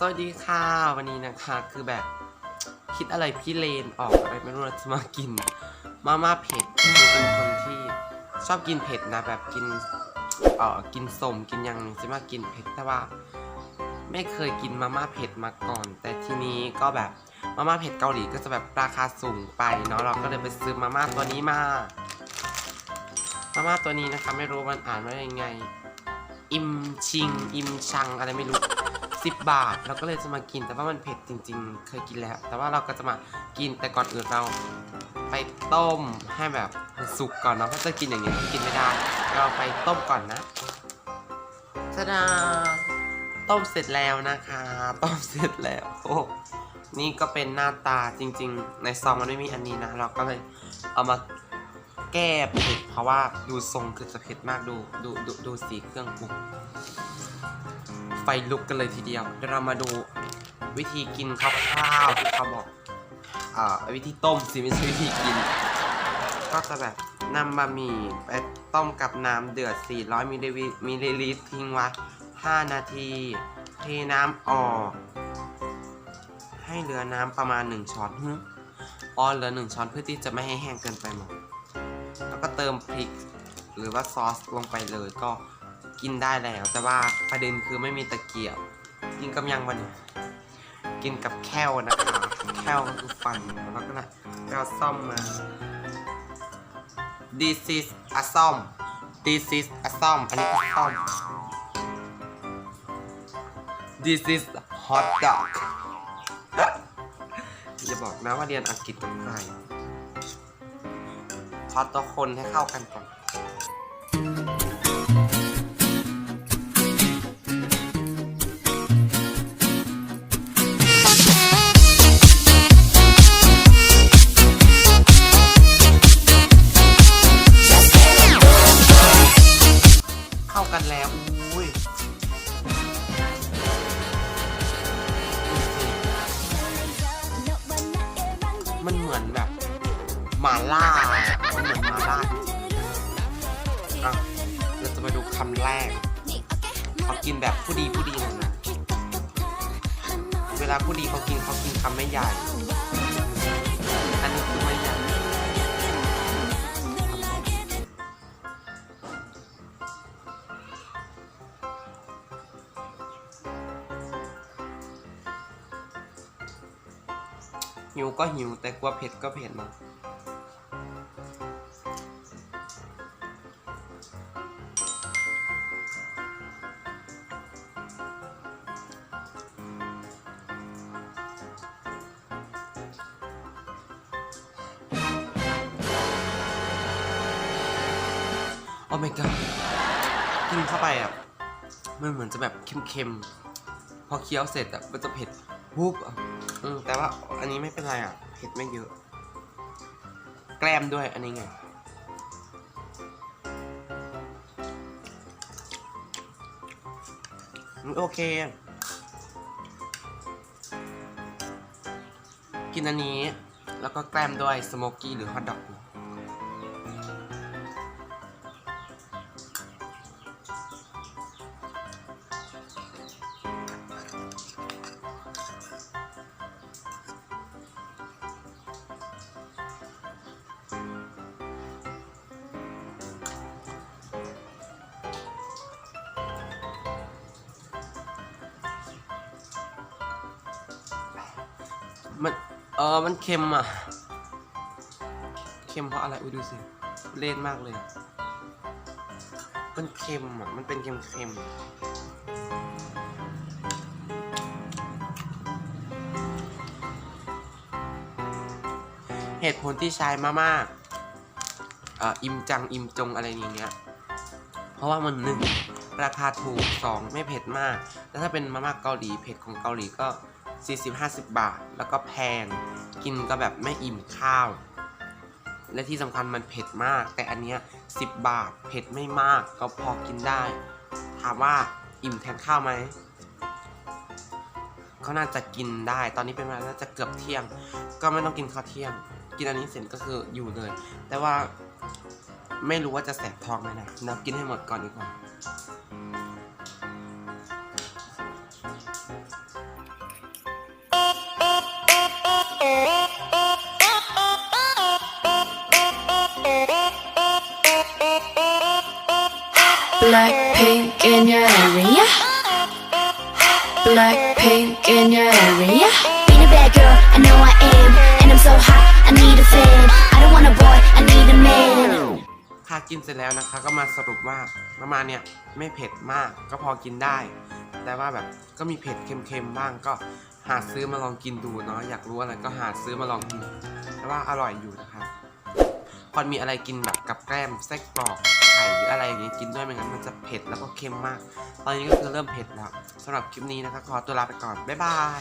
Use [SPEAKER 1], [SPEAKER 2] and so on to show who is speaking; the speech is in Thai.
[SPEAKER 1] สวัสดีค่ะ วันนี้นะคะคือแบบคิดอะไรพี่เลนออกอะไรไม่รู้เราจะมากิน มาม่าเผ็ดคือเป็นคนที่ชอบกินเผ็ดนะแบบกินเอ่อกินสมกินอย่างหนึงจะมากินเผ็ดแต่ว่า ไม่เคยกินมาม่าเผ็ดมาก่อน แต่ทีนี้ก็แบบมาม่าเผ็ดเกาหลีก็จะแบบราคาสูงไปเนาะเราก็เลยไปซื้อมาม่าตัวนี้มามาม่าตัวนี้นะคะไม่รู้มันอ่านว่ายังไง อิมชิง อิมชังอะไรไม่รู้ 10 บาท เราก็เลยจะมากินแต่ว่ามันเผ็ดจริง ๆ เคยกินแล้ว แต่ว่าเราก็จะมากินแต่ก่อนอื่นเราไปต้มให้แบบสุกก่อนเนาะถ้าจะกินอย่างนี้มันกินไม่ได้ เราไปต้มก่อนนะทะดาต้มเสร็จแล้วนะคะ ต้มเสร็จแล้วโอ้นี่ก็เป็นหน้าตาจริง ๆ ในซองมันไม่มีอันนี้นะ เราก็เลยเอามาแก้เผ็ดเพราะว่าดูทรงคือจะเผ็ดมากดูดูดูดูสีเครื่องปรุง ฟลุกกันเลยทีเดียวเดี๋ยวเรามาดูวิธีกินคร่าวที่เขาบอกอ่าวิธีต้มสิไม่ใช่วิธีกิน ก็จะแบบนำบะหมี่ไปต้มกับน้ำเดือด 400มิลลิลิมิลลิลิตรทิ้งไว้5นาทีเทน้ำออก ให้เหลือน้ำประมาณ 1 ช้อนอ๋อเหลือ 1 ช้อนเพื่อที่จะไม่ให้แห้งเกินไปหมดแล้วก็เติมพริก หรือว่าซอสลงไปเลยก็ กินได้แล้ว แต่ว่าประเด็นคือไม่มีตะเกียบ กินกับยังวันยกินกับแค่วนะคะแค่วก็คือฟันแล้วก็นะก็เอาซ่อมมา this is a ซ่อม this is a ซ่อมอันนี้ก็ซ่อม this is hot dog อย่าบอกนะว่าเรียนอังกฤษกับใครทอตัวคนให้เข้ากันก่อน กันแล้ว อุ้ยมันเหมือนแบบหมาล่ามันเหมือนหมาล่าอะเราจะมาดูคำแรกเขากินแบบผู้ดีผู้ดีหน่อยนะ เวลาผู้ดีเขากินเขากินคำไม่ใหญ่ หิวก็หิว แต่กลัวเผ็ดก็เผ็ดนะโอ้ my god กินเข้าไปอะ มันเหมือนจะแบบเค็มๆ พอเคี้ยวเสร็จอะ มันจะเผ็ดวุบอะ อืมแต่ว่าอันนี้ไม่เป็นไรอะเผ็ดไม่เยอะ แกล้มด้วยอันนี้ไง โอเค กินอันนี้ แล้วก็แกล้มด้วยสโมกกี้หรือฮอทดอก มัน เออมันเค็มอะ เค็มเพราะอะไรอุ้ยดูสิ เล่นมากเลย มันเค็มอะ มันเป็นเค็มเค็มเหตุผลที่ใช้มาม่าอ่ออิมจังอิมจงอะไรอย่างเงี้ย เพราะว่ามันหนึ่งราคาถูกสองไม่เผ็ดมาก แล้วถ้าเป็นมาม่าเกาหลีเผ็ดของเกาหลีก็ 40-50 บาท แล้วก็แพง กินก็แบบไม่อิ่มข้าว และที่สำคัญมันเผ็ดมาก แต่อันเนี้ย10 บาท เผ็ดไม่มากก็พอกินได้ ถามว่าอิ่มแทนข้าวไหมก็น่าจะกินได้ ตอนนี้เป็นเวลาน่าจะเกือบเที่ยง ก็ไม่ต้องกินข้าวเที่ยง กินอันนี้เสร็จก็คืออยู่เลย แต่ว่าไม่รู้ว่าจะแสบท้องไหมนะเรากินให้หมดก่อนดีกว่า
[SPEAKER 2] Blackpink in your area. Blackpink in your area.
[SPEAKER 3] Being a bad girl, I know I am. And I'm so hot, I need a fan. I don't want a boy, I need a man.
[SPEAKER 1] ค่ะกินเสร็จแล้วนะคะก็มาสรุปว่าประมาณเนี่ยไม่เผ็ดมากก็พอกินได้ แต่ว่าแบบก็มีเผ็ดเค็มๆบ้างก็หาซื้อมาลองกินดูเนาะอยากรู้อะไรก็หาซื้อมาลองกินแต่ว่าอร่อยอยู่นะคะ อนมีอะไรกินแบบกับแกล้มไส้กรอกไข่หรืออะไรอย่างเงี้กินด้วยไม่งั้นมันจะเผ็ดแล้วก็เค็มมาก ตอนนี้ก็คือเริ่มเผ็ดแล้วสำหรับคลิปนี้นะคะขอตัวลาไปก่อนบ๊ายบาย